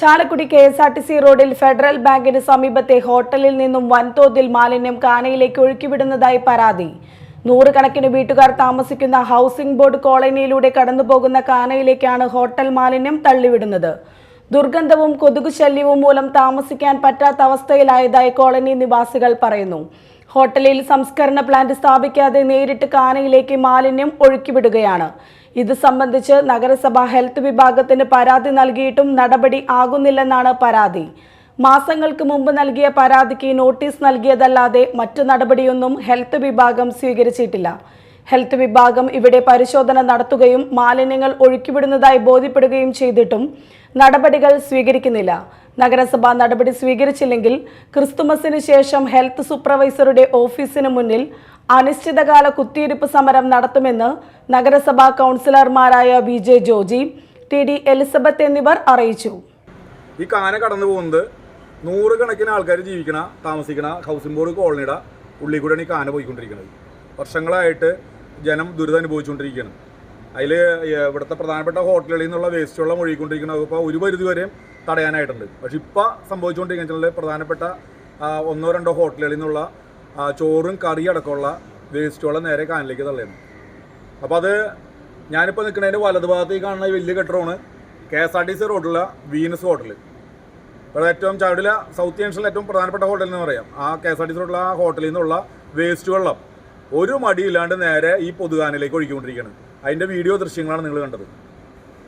Chalakudy K S R T C റോഡിൽ federal ബാങ്കിന് സമീപത്തെ ഹോട്ടലിൽ നിന്നും വൻതോതിൽ മാലിന്യം കാനയിലേക്ക് ഒഴുക്കിവിടുന്നതായി പരാതി. നൂറുകണക്കിന് വീട്ടുകാർ താമസിക്കുന്ന ഹൗസിംഗ് ബോർഡ് കോളനിയിലൂടെ കടന്നുപോകുന്ന കാനയിലേക്കാണ് ഹോട്ടൽ മാലിന്യം തള്ളിവിടുന്നത്. ദുർഗന്ധവും കൊതുകു ശല്യവും മൂലം താമസിക്കാൻ പറ്റാത്ത അവസ്ഥയിലായതായി കോളനി നിവാസികൾ പറയുന്നു. ഹോട്ടലിൽ സംസ്കരണ പ്ലാന്റ് സ്ഥാപിക്കാതെ നേരിട്ട് കാനയിലേക്ക് മാലിന്യം ഒഴുക്കിവിടുകയാണ്. ഇത് സംബന്ധിച്ച് നഗരസഭ ഹെൽത്ത് വിഭാഗത്തിന് പരാതി നൽകിയിട്ടും നടപടി ആകുന്നില്ലെന്നാണ് പരാതി. മാസങ്ങൾക്ക് മുമ്പ് നൽകിയ പരാതിക്ക് നോട്ടീസ് നൽകിയതല്ലാതെ മറ്റു നടപടിയൊന്നും ഹെൽത്ത് വിഭാഗം സ്വീകരിച്ചിട്ടില്ല. ഹെൽത്ത് വിഭാഗം ഇവിടെ പരിശോധന നടത്തുകയും മാലിന്യങ്ങൾ ഒഴുക്കിവിടുന്നതായി ബോധ്യപ്പെടുകയും ചെയ്തിട്ടും നടപടികൾ സ്വീകരിക്കുന്നില്ല. നഗരസഭ നടപടി സ്വീകരിച്ചില്ലെങ്കിൽ ക്രിസ്തുമസിന് ശേഷം ഹെൽത്ത് സൂപ്പർവൈസറുടെ ഓഫീസിന് മുന്നിൽ അനിശ്ചിതകാല കുത്തിയിരിപ്പ് സമരം നടത്തുമെന്ന് നഗരസഭാ കൗൺസിലർമാരായ V J Joji T D Elizabeth എന്നിവർ അറിയിച്ചു. ഈ കാന കടന്നു പോകുന്നത് നൂറുകണക്കിന് ആൾക്കാർ ജീവിക്കണ താമസിക്കണ ഹൗസിംഗ് ബോർഡ് കോളനിയുടെ ഉള്ളിൽ കൂടെയാണ് ഈ കാന പോയിക്കൊണ്ടിരിക്കുന്നത്. വർഷങ്ങളായിട്ട് ജനം ദുരിതം അനുഭവിച്ചുകൊണ്ടിരിക്കുകയാണ്. അതിൽ ഇവിടുത്തെ പ്രധാനപ്പെട്ട ഹോട്ടലുകളിൽ നിന്നുള്ള വേസ്റ്റ് വെള്ളം ഒഴുകിക്കൊണ്ടിരിക്കുന്നത് ഇപ്പോൾ ഒരു പരിധി വരെയും തടയാനായിട്ടുണ്ട്. പക്ഷെ ഇപ്പോൾ സംഭവിച്ചുകൊണ്ടിരിക്കുന്ന പ്രധാനപ്പെട്ട ഒന്നോ രണ്ടോ ഹോട്ടലുകളിൽ നിന്നുള്ള ചോറും കറി അടക്കമുള്ള വേസ്റ്റ് വെള്ളം നേരെ കാനിലേക്ക് തള്ളുന്നു അപ്പോൾ അത് ഞാനിപ്പോൾ നിൽക്കുന്നതിന്റെ വലതുഭാഗത്ത് ഈ കാണുന്ന വലിയ കെട്ടിടമാണ് K S R T C റോഡിലുള്ള വീനസ് ഹോട്ടൽ ഇവിടെ ഏറ്റവും ചവിടില സൗത്ത് ഏഷ്യയിലെ ഏറ്റവും പ്രധാനപ്പെട്ട ഹോട്ടൽ എന്ന് പറയാം. ആ K S R T C റോഡിലുള്ള ആ ഹോട്ടലിൽ നിന്നുള്ള വേസ്റ്റ് വെള്ളം ഒരു മടിയില്ലാണ്ട് നേരെ ഈ പൊതുഗാനിലേക്ക് ഒഴുകിക്കൊണ്ടിരിക്കുകയാണ്. അതിന്റെ വീഡിയോ ദൃശ്യങ്ങളാണ് നിങ്ങൾ കണ്ടത്.